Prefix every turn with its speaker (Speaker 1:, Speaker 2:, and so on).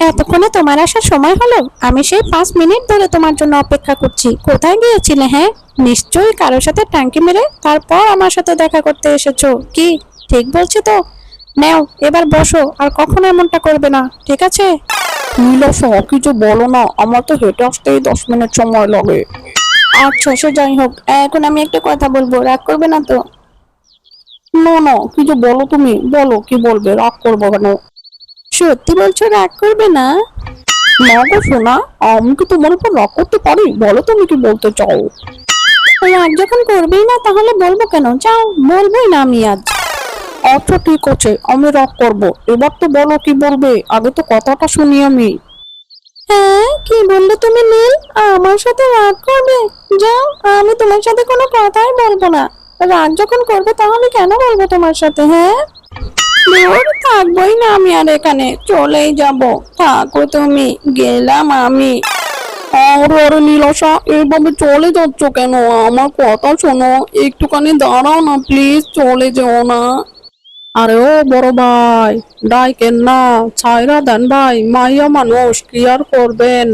Speaker 1: এতক্ষণে তোমার আসার সময় হলো। আমি সেই পাঁচ মিনিট ধরে তোমার জন্য অপেক্ষা করছি। কোথায় গিয়েছিলে হ্যাঁ? নিশ্চয়ই কারোর সাথে টাঙ্কি মেরে তারপর আমার সাথে দেখা করতে এসেছ। কি? ঠিক বলছি তো? নাও এবার বসো আর কখনো এমনটা করবে না ঠিক আছে?
Speaker 2: নীলাশা কিছু বলো না আমার তো হেঁটে আসতেই দশ মিনিট সময় লাগে।
Speaker 1: আচ্ছা সে যাই হোক এখন আমি একটা কথা বলব রাগ করবে না তো?
Speaker 2: না না কিছু বলো তুমি বলো কি বলবে রাগ করব কেন?
Speaker 1: সত্যি বলছো, রাগ করবে না?
Speaker 2: না শোনা আমি তোমার উপর রাগ করতে পারি? বলো তুমি কি বলতে চাও?
Speaker 1: রাগ যখন করবেই না, তাহলে বলব কেন? যাও, বলবোই না আমি আজ।
Speaker 2: আচ্ছা ঠিক আছে, আমি রাগ করব। এবার তো বলো কি বলবে, আগে তো কথাটা শুনি আমি।
Speaker 1: হ্যাঁ কি বললে তুমি নীল? আমার সাথে রাগ করবে? যাও, আমি তোমার সাথে কোনো কথাই বলব না। রাগ যখন করবে, তাহলে কেন বলব তোমার সাথে হ্যাঁ? দূর থাকবোই না আমি আর এখানে। চলেই যাব। থাকো তুমি। গেলাম আমি।
Speaker 2: আরে আরে নীলাশা এইভাবে চলে যাচ্ছ কেন? আমার কথা শোনো। একটুখানি দাঁড়াও না প্লিজ চলে যেও না। আরে ও বড় ভাই, ডাইকেন না। ছাইরা দেন ভাই, মাইয়া মানুষ, কি আর করবেন?